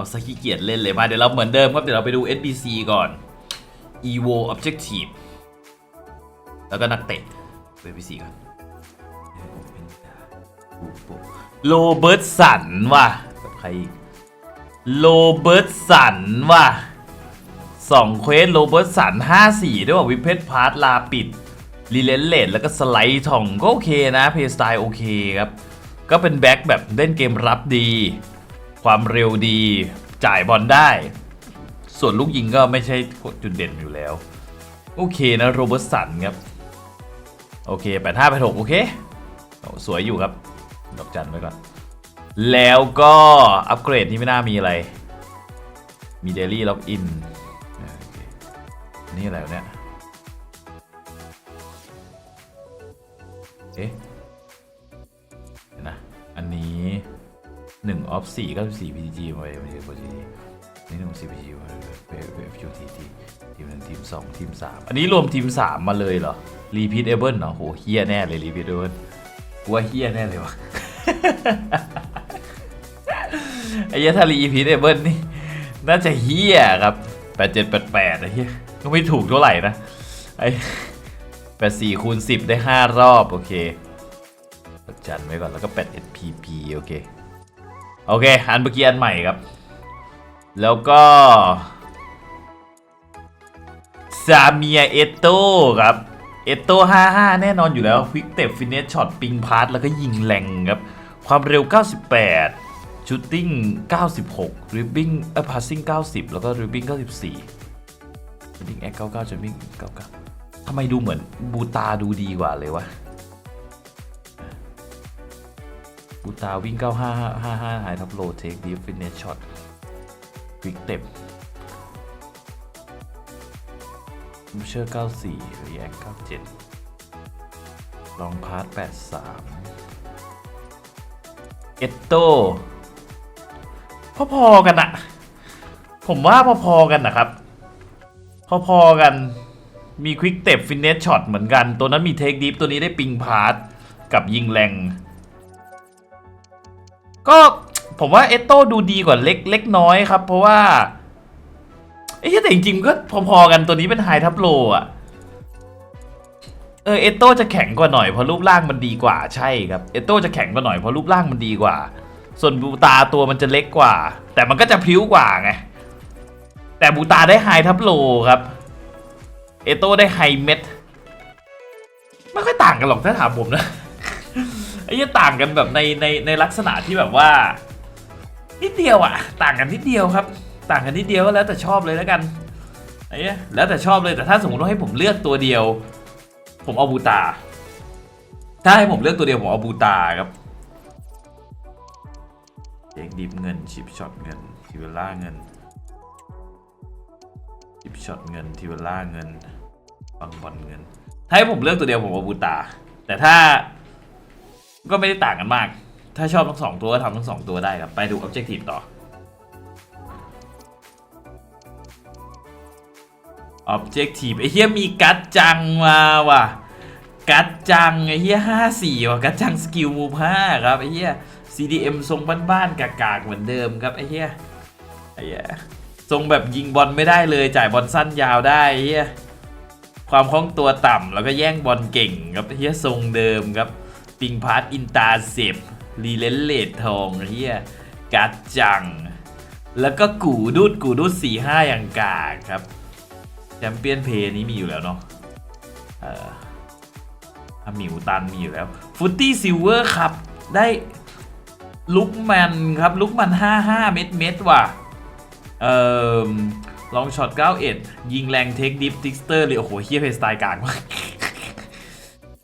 เอาสักขี้เกียจเล่นเลยมาเดี๋ยวเราเหมือนเดิมครับ เดี๋ยวเราไปดู SBC ก่อน Evo Objective แล้วก็นักเตะ SBC ก่อนโรเบิร์ตสันว่ะกับใครอีกโรเบิร์ตสันว่ะสองเควสโรเบิร์ตสันห้าสี่ด้วยว่าวิเพชพาร์ตลาปิดรีเลนเลดแล้วก็สไลด์ทองก็โอเคนะเพย์สไตล์โอเคครับ ก็เป็นแบ็คแบบเล่นเกมรับดี ความเร็วดีจ่ายบอลได้ ส่วนลูกยิงก็ไม่ใช่จุดเด่นอยู่แล้ว โอเคนะโรเบิร์ตสันครับ โอเคแปดห้าแปดหกโอเค สวยอยู่ครับ ดอกจันไว้ก่อน แล้วก็อัปเกรดนี่ไม่น่ามีอะไร มีเดลี่ล็อกอินนี่อะไรเนี่ยเอ๊ะ 1 off 4 94 PG มาเลยมาเลยมาเลยนี่หนึ่ง4 PG มาเลยเวฟเวฟยูทีทีทีมหนึ่งทีมสองทีมสามอันนี้รวมทีมสามมาเลยเหรอรีพีทเอเบิลเหรอโหเฮียแน่เลยรีพีทเอเบิลกูว่าเฮียแน่เลยวะไอ้เหี้ยถ้ารีพีทเอเบิลนี่น่าจะเฮียครับแปดเจ็ดแปดแปดไอ้เฮียก็ไม่ถูกเท่าไหร่นะไอ้แปดสี่คูณสิบได้ห้ารอบ โอเคจันไว้ก่อนแล้วก็แปดเอ็ดพีพีโอเค โอเค อันเมื่อกี้อันใหม่ครับ แล้วก็ซาเมียเอโต้ครับ เอโต้55 แน่นอนอยู่แล้วควิกเต f ฟินเน h ช็อตปิงพาร์ตแล้วก็ยิงแรงครับ ความเร็ว 98 ชูตติ้ง 96 ริบบิ้งเอ่อพาสซิ่ง 90 แล้วก็ริบบิ้ง 94ชูตติ้งแอค99จูตติ้ง99ทำไมดูเหมือนบูตาดูดีกว่าเลยวะ บูตาวิ่ง 95 55 High Top Low Take Deep Finish Shot Quick Step เชื่อ94 React 97 ลองพาร์ท 83 เอตโต้พอๆกันอะผมว่าพอๆกันนะครับ พอๆกันมี Quick Step Finish Shot เหมือนกัน ตัวนั้นมี Take Deep ตัวนี้ได้ปิงพาร์ทกับยิงแรง ก็ผมว่าเอตโต้ดูดีกว่าเล็กเล็กน้อยครับ เพราะว่าเอ้ยแต่จริงๆก็พอๆกันตัวนี้เป็นไฮทับโลอะเออเอตโต้จะแข็งกว่าหน่อยเพราะรูปร่างมันดีกว่าใช่ครับเอตโต้จะแข็งกว่าหน่อยเพราะรูปร่างมันดีกว่า ส่วนบูตาตัวมันจะเล็กกว่า แต่มันก็จะพิ้วกว่าไงแต่บูตาได้ไฮทับโลครับเอโต้ได้ไฮเม็ดไม่ค่อยต่างกันหรอกถ้าถามผมนะ อ้ยี่ต่างกันแบบในในในลักษณะที่แบบว่านิดเดียวอะต่างกันนิดเดียวครับ ต่างกันนิดเดียวก็แล้วแต่ชอบเลยแล้วกันไอ้เนี้ยแล้วแต่ชอบเลยแต่ถ้าสมมติว่าให้ผมเลือกตัวเดียว ผมเอาบูตา ถ้าให้ผมเลือกตัวเดียวผมเอาบูตาครับเด็กดิบเงินชิปช็อตเงินทิเวล่าเงินชิปช็อตเงินทิเวล่าเงินบังบอลเงิน ถ้าให้ผมเลือกตัวเดียวผมเอาบูตา แต่ถ้า ก็ไม่ได้ต่างกันมาก ถ้าชอบทั้งสองตัวก็ทำทั้งสองตัวได้ครับ ไปดู Objective ต่อ Objective ไอ้เฮียมีกัดจังมาว่ะ กัดจังไอ้เฮียห้าสี่ว่ะ กัดจังสกิลมูห้าครับไอ้เฮีย CDM ทรงบ้านๆกากๆเหมือนเดิมครับไอ้เฮียไอ้เฮียทรงแบบยิงบอลไม่ได้เลยจ่ายบอลสั้นยาวได้ไอ้เฮียความคล่องตัวต่ำแล้วก็แย่งบอลเก่งครับไอ้เฮียทรงเดิมครับ ปิงพาร์ตอินตาเซฟรีเลนเลดทองเฮียกัดจัง แล้วก็กูดูดกูดูดสี่ห้าอย่างกากครับแชมเปี้ยนเพย์นี้มีอยู่แล้วเนาะเอ่อมิวตันมีอยู่แล้วฟุตตี้ซิลเวอร์ครับได้ลุกแมนครับลุกมัน 55 เม็ดเม็ดว่ะ เอ่อ ลองช็อต 91 ยิงแรงเทคดิฟติกสเตอร์เลยโอ้โหเฮียเพย์สไตล์กากมาก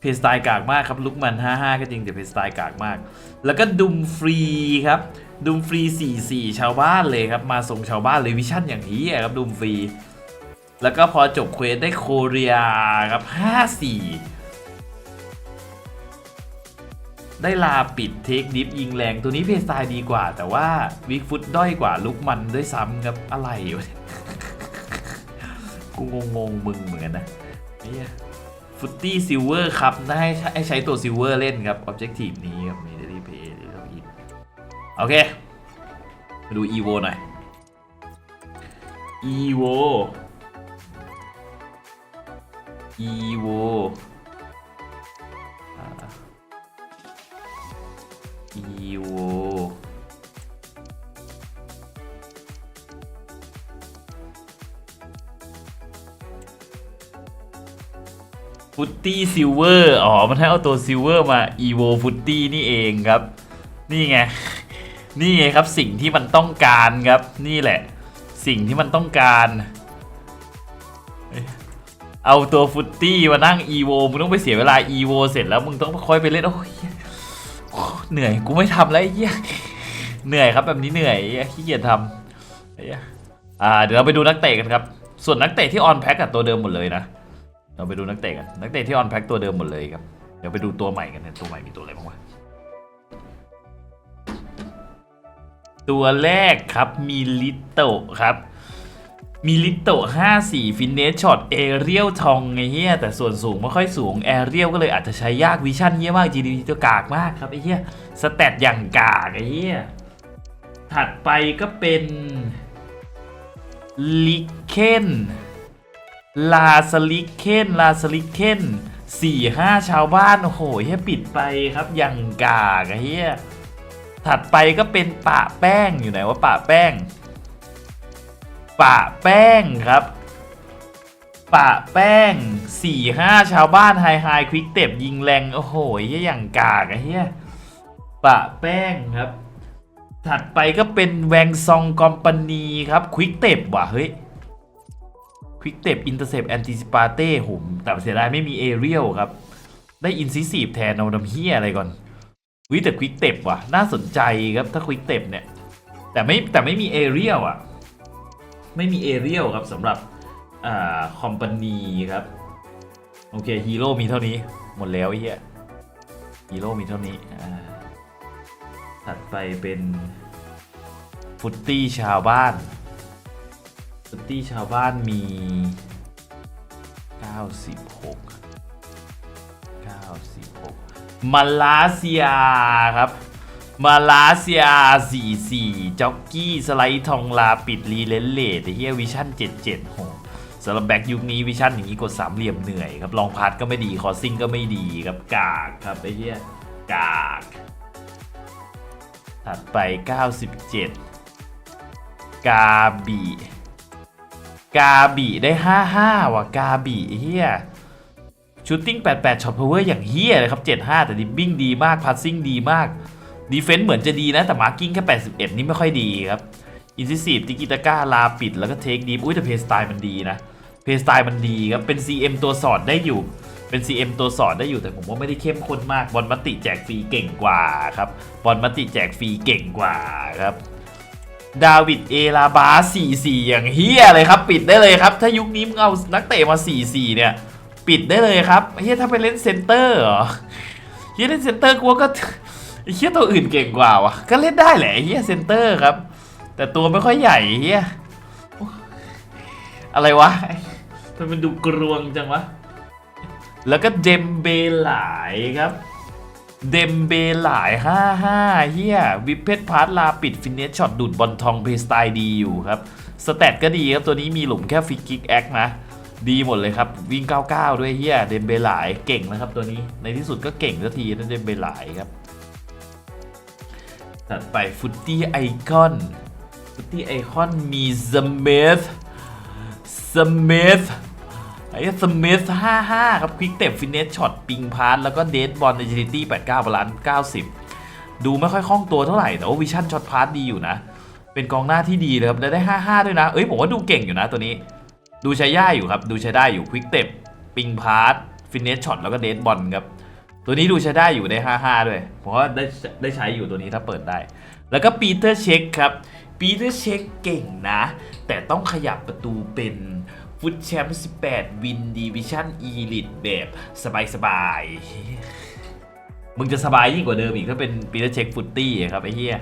พสไตล์กากมากครับลุกมัน 55 ก็จริงแต่เพสไตล์กากมาก แล้วก็ดุมฟรีครับดุมฟรี 44 ชาวบ้านเลยครับ มาส่งชาวบ้านเลยวิชั่นอย่างนี้ครับดุมฟรี แล้วก็พอจบเควสได้โคเรียครับ 54 ได้ลาปิดเทคดิฟยิงแรงตัวนี้เพสไตล์ดีกว่า แต่ว่าวิกฟุตด้อยกว่าลุกมันด้วยซ้ำครับอะไรวะเนี่กูงงงมึงเหมือนนะไอ้เหี้ย ฟุตตี้ซิลเวอร์ครับได้ให้ใช้ตัวซิลเวอร์เล่นครับออบเจกตีฟนี้ครับมีเดลี่เพย์หรืออีกโอเค มาดู EVO หน่อย EVO EVO อ่า EVO ฟุตตี้ซิลเวอร์อ๋อ มันให้เอาตัวซิลเวอร์มา EVO ฟุตตี้นี่เองครับ นี่ไง นี่ไงครับสิ่งที่มันต้องการครับ นี่แหละ สิ่งที่มันต้องการ เอาตัวฟุตตี้มานั่ง EVO มึงต้องไปเสียเวลา EVO เสร็จแล้วมึงต้องค่อยไปเล่นโอ้ยเหนื่อยกูไม่ทำแล้วไอ้เหี้ยเหนื่อยครับแบบนี้เหนื่อยเฮียขี้เกียจทำเฮียอ่าเดี๋ยวเราไปดูนักเตะกันครับ ส่วนนักเตะที่ออนแพ็กกับตัวเดิมหมดเลยนะ เราไปดูนักเตะกันนักเตะที่ออนแพ็กตัวเดิมหมดเลยครับ เดี๋ยวไปดูตัวใหม่กันนะตัวใหม่มีตัวอะไรบ้างวะ ตัวแรกครับมีลิโตครับ มีลิโต54 ฟินเนสช็อตเอเรียลทองไงเฮียแต่ส่วนสูงไม่ค่อยสูงแอเรียลก็เลยอาจจะใช้ยากวิชั่นเฮียมาก GDP ตัวกากมากครับไอ้เฮียสแตทอย่างกากไอ้เฮียถัดไปก็เป็นลิเคน ลาสลิเคนลาสลิเคนสี่ห้าชาวบ้าน โอ้โหเฮียปิดไปครับย่างกากเฮียถัดไปก็เป็นปะแป้งอยู่ไหนว่าปะแป้ง ปะแป้งครับ ปะแป้งสี่ห้าชาวบ้านไฮไฮควิกเต็บยิงแรง โอ้โหเหี้ยอย่างกากเหี้ยปะแป้งครับ ถัดไปก็เป็นแวงซองคอมพานีครับควิกเต็บว่ะเฮ้ย วิกเต็บอินเตอร์เซปแอนติซิปาเต้ผมแต่เสียดายไม่มีเอเรียลครับ ได้อินซิซีฟแทนเอาดำเฮียอะไรก่อนวิแต่ควิกเต็บว่ะ น่าสนใจครับถ้าควิกเต็บเนี่ย แต่ไม่แต่ไม่มีเอเรียลอะ ไม่มีเอเรียลครับสำหรับอ่าคอมพานีครับ โอเคฮีโร่มีเท่านี้ หมดแล้วเหี้ยฮีโร่มีเท่านี้อ่าถัดไปเป็นฟุตตี้ชาวบ้าน ฟุตตี้ชาวบ้านมี 96 96 มาลาเซียครับ มาลาเซีย 44 จ็อกกี้ สไลด์ทองลาปิด รีเลนเลดเฮียวิชั่น 77โหสำหรับแบ็กยุคนี้วิชั่นอย่างนี้กดสามเหลี่ยมเหนื่อยครับลองพัดก็ไม่ดี คอซิ่งก็ไม่ดีครับกากครับไอ้เฮียกาก ถัดไป 97 กาบี กาบีได้ 55 ว่ะกาบีเฮียชูตติ้ง88ช็อตพาวเวอร์อย่างเฮียเลยครับ 75 แต่ดิบบิ้งดีมากพัสซิ่งดีมากดีเฟนส์เหมือนจะดีนะ แต่มาร์กิ้งแค่ 81 นี่ไม่ค่อยดีครับอินซิซีฟติกิตาก้าลาปิดแล้วก็เทคดีอุ้ยแต่เพย์สไตล์มันดีนะเพย์สไตล์มันดีครับเป็น CM ตัวสอดได้อยู่เป็น CM ตัวสอดได้อยู่แต่ผมว่าไม่ได้เข้มข้นมาก บอลมัตติแจกฟรีเก่งกว่าครับ บอลมัตติแจกฟรีเก่งกว่าครับ ดาวิดเอลาบา44อย่างเฮียเลยครับ ปิดได้เลยครับ ถ้ายุคนี้มึงเอานักเตะมา44เนี่ย ปิดได้เลยครับเฮียถ้าไปเล่นเซนเตอร์เหรอเฮียเล่นเซนเตอร์กูว่าก็ไอ้เฮียตัวอื่นเก่งกว่าวะก็เล่นได้แหละเฮียเซนเตอร์ครับ แต่ตัวไม่ค่อยใหญ่เฮียอะไรวะทำไมมันดูกรวงจังวะ แล้วก็เดมเบหลายครับ เดมเบหลาย 55เฮียวิปเพชพาร์ตลาปิดฟินเนสช็อตดูดบอลทองเพย์สไตล์ดีอยู่ครับ สแตทก็ดีครับ ตัวนี้มีหลุมแค่ฟิกกิกแอคนะ ดีหมดเลยครับ วิ่ง 99 ด้วยเฮียเดมเบหลายเก่งนะครับตัวนี้ในที่สุดก็เก่งสักทีนะเดมเบหลายครับ ถัดไปฟุตตี้ไอคอนฟุตตี้ไอคอนมีสมิธสมิธ ไอ้สมิธ55 ครับควิกเต็บฟินเนสช็อตปิงพาร์แล้วก็เดดบอลในจิตี้89บาลานซ์90 ดูไม่ค่อยคล่องตัวเท่าไหร่แต่ว่าวิชั่นช็อตพาร์ดีอยู่นะ เป็นกองหน้าที่ดีเลยครับและได้ 55 ด้วยนะ เอ้ยผมว่าดูเก่งอยู่นะตัวนี้ ดูใช้ย่าอยู่ครับ ดูใช้ได้อยู่ควิกเต็บปิงพาร์ฟินเนสช็อตแล้วก็เดดบอลครับตัวนี้ดูใช้ได้อยู่ได้ 55 ด้วยเพราะว่าได้ได้ใช้อยู่ตัวนี้ถ้าเปิดได้ แล้วก็ปีเตอร์เช็คครับปีเตอร์เช็คเก่งนะ แต่ต้องขยับประตูเป็น ฟุตแชมป์18 วินดีวิชั่นอีลิตแบบสบายๆ มึงจะสบายยิ่งกว่าเดิมอีกถ้าเป็นปีเตอร์เช็คฟุตตี้ครับ ไอ้เหี้ย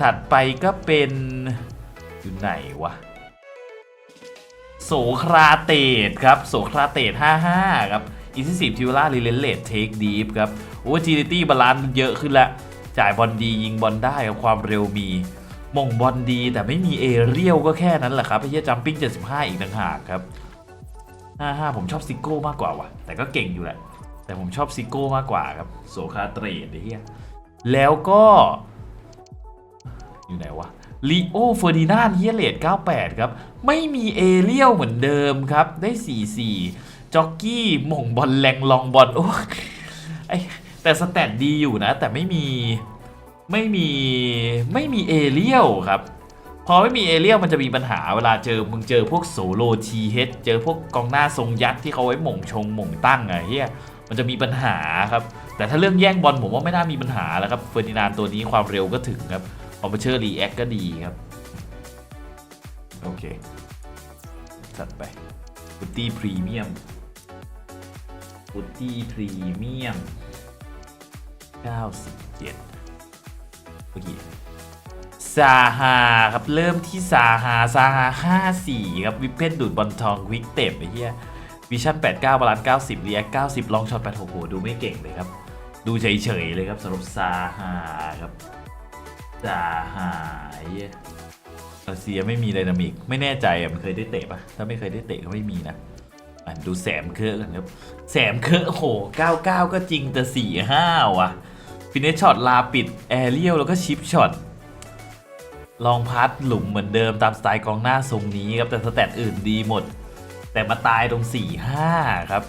ถัดไปก็เป็น อยู่ไหนวะ โสคราเตดครับ โสคราเตด55 ครับอินซิสิบทิวล่ารีเลนเลดเทคดีฟครับ โอ้จีนิตี้บาลานซ์เยอะขึ้นละ จ่ายบอลดียิงบอลได้กับความเร็วมี มงบอลดีแต่ไม่มีเอเรียลก็แค่นั้นแหละครับไอ้เหี้ยจัมปิ้ง75 อีกต่างหากครับ 55 ผมชอบซิโก้มากกว่าว่ะ แต่ก็เก่งอยู่แหละ แต่ผมชอบซิโก้มากกว่าครับโสคาเตดไอ้เหี้ยแล้วก็ อยู่ไหนวะลีโอเฟอร์ดินานเฮียเลด98 ครับ ไม่มีเอเรียลเหมือนเดิมครับ ได้ 4-4จ็อกกี้หม่งบอลแรงลองบอลโอ้ไอแต่สแตทดีอยู่นะ แต่ไม่มี ไม่มีไม่มีเอเรียลครับ พอไม่มีเอเรียลมันจะมีปัญหาเวลาเจอมึงเจอพวกโซโลทีเฮดเจอพวกกองหน้าทรงยักษ์ที่เขาไว้หม่งชงหม่งตั้งอะเฮียมันจะมีปัญหาครับ แต่ถ้าเรื่องแย่งบอลผมว่าไม่น่ามีปัญหาแล้วครับเฟอร์ดินานตัวนี้ความเร็วก็ถึงครับคอมเพชเชอร์รีแอคก็ดีครับ โอเคจัดไปฟุตตี้พรีเมียมฟุตตี้พรีเมียม97เมื่อกี้ซาฮาครับเริ่มที่ซาฮาซาฮา54ครับวิเพนดูดบอลทองควิกเต็บไอ้เหี้ยวิชั่น 89 บาลานซ์90รีแอค90 ลองช็อต8โอ้โหดูไม่เก่งเลยครับ ดูเฉยๆเลยครับสำหรับซาฮาครับจ่าหายรัสเซียไม่มีไดนามิก ไม่แน่ใจอะมันเคยได้เตะปะถ้าไม่เคยได้เตะก็ไม่มีนะอะดูแสมเคอะกันครับแสมเคอะโห99 ก็จริงแต่45ว่ะ ฟินเนชช็อตลาปิด แอเรียลแล้วก็ชิปช็อตลองพัดหลุมเหมือนเดิมตามสไตล์กองหน้าทรงนี้ครับ แต่สแตทอื่นดีหมด แต่มาตายตรง 4-5 ครับ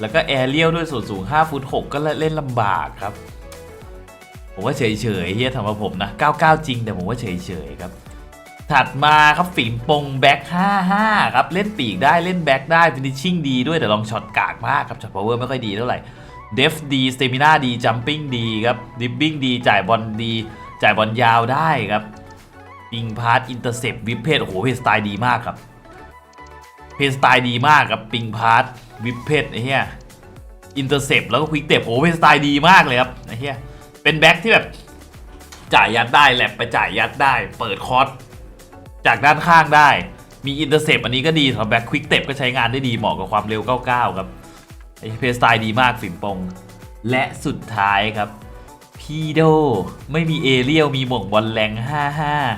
แล้วก็แอเรียลด้วยส่วนสูง 5 ฟุต 6 ก็เล่นลำบากครับ ผมว่าเฉยๆเฮียทำมาผมนะ 99 จริงแต่ผมว่าเฉยๆครับ ถัดมาครับฝีมปงแบ็ค55 ครับ เล่นปีกได้เล่นแบ็คได้ฟินิชชิ่งดีด้วยแต่ลองช็อตกากมากครับช็อตพาวเวอร์ไม่ค่อยดีเท่าไหร่ เดฟดีสเตมิน่าดีจัมปิ้งดีครับดิบบิ้งดีจ่ายบอลดี จ่ายบอลยาวได้ครับปิงพาร์ตอินเตอร์เซปวิปเพจโอ้โหเพจสไตล์ดีมากครับ เพจสไตล์ดีมากครับปิงพาร์ตวิปเพจไอ้เหี้ยอินเตอร์เซปแล้วก็ควิกเตปโอ้โหเพจสไตล์ดีมากเลยครับไอ้เหี้ยเป็นแบ็คที่แบบจ่ายยัดได้แหลบไปจ่ายยัดได้ เปิดคอร์สจากด้านข้างได้ มีอินเตอร์เซปอันนี้ก็ดีสำหรับแบ็คควิกเต็ก็ใช้งานได้ดีเหมาะกับความเร็ว 99 ครับ ไอเพสไตล์ดีมากฝิ่มปง และสุดท้ายครับ พีโด ไม่มีเอเรียลมีหม่งบอลแรง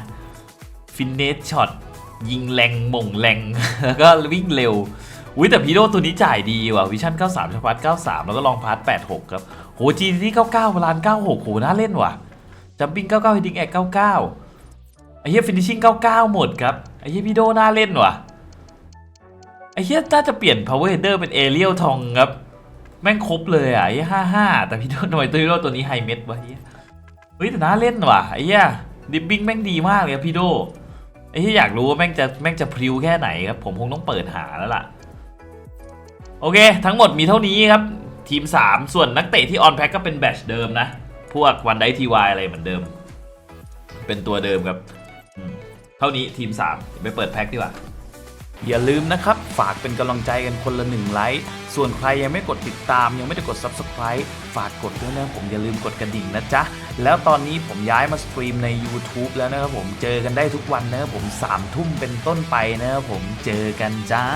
55 ฟินเนสช็อต ยิงแรงหม่งแรง แล้วก็วิ่งเร็วอุ้ยแต่พีโดตัวนี้จ่ายดีว่ะวิชั่น 93ชพัด93 แล้วก็ลองพาร์ท86 ครับ โหจีที่ 99บาลาน96 โห น่าเล่นว่ะจัมปิ้ง 99ฮิตติ้งแอค99ไอ้เหี้ยฟินิชชิ่ง 99 หมดครับ ไอ้เหี้ยพีโดน่าเล่นว่ะ เหี้ยน่าจะเปลี่ยน power header เป็นเอเรียลทองครับ แม่งครบเลยอะไอ้หี้ย55แต่พี่โดทำไมตัวพีโดตัวนี้ไฮเม็ดวะเหี้ยเฮ้ยแต่น่าเล่นว่ะไอ้เหี้ยดิบบิ้งแม่งดีมากเลยพี่โดไอ้เหี้ยอยากรู้ว่าแม่งจะแม่งจะพริ้วแค่ไหนครับผมคงต้องเปิดหาแล้วล่ะ โอเค ทั้งหมดมีเท่านี้ครับ ทีม 3 ส่วนนักเตะที่ออนแพ็กก็เป็นแบชเดิมนะ พวกวันไดทีวายอะไรเหมือนเดิม เป็นตัวเดิมครับ เท่านี้ทีม 3 ไปเปิดแพ็กดีกว่า อย่าลืมนะครับ ฝากเป็นกำลังใจกันคนละหนึ่งไลค์ ส่วนใครยังไม่กดติดตาม ยังไม่ได้กด Subscribe ฝากกดด้วยนะผมอย่าลืมกดกระดิ่งนะจ๊ะ แล้วตอนนี้ผมย้ายมาสตรีมใน YouTube แล้วนะครับผมเจอกันได้ทุกวันนะครับผม3ทุ่มเป็นต้นไปนะครับผมเจอกันจ้า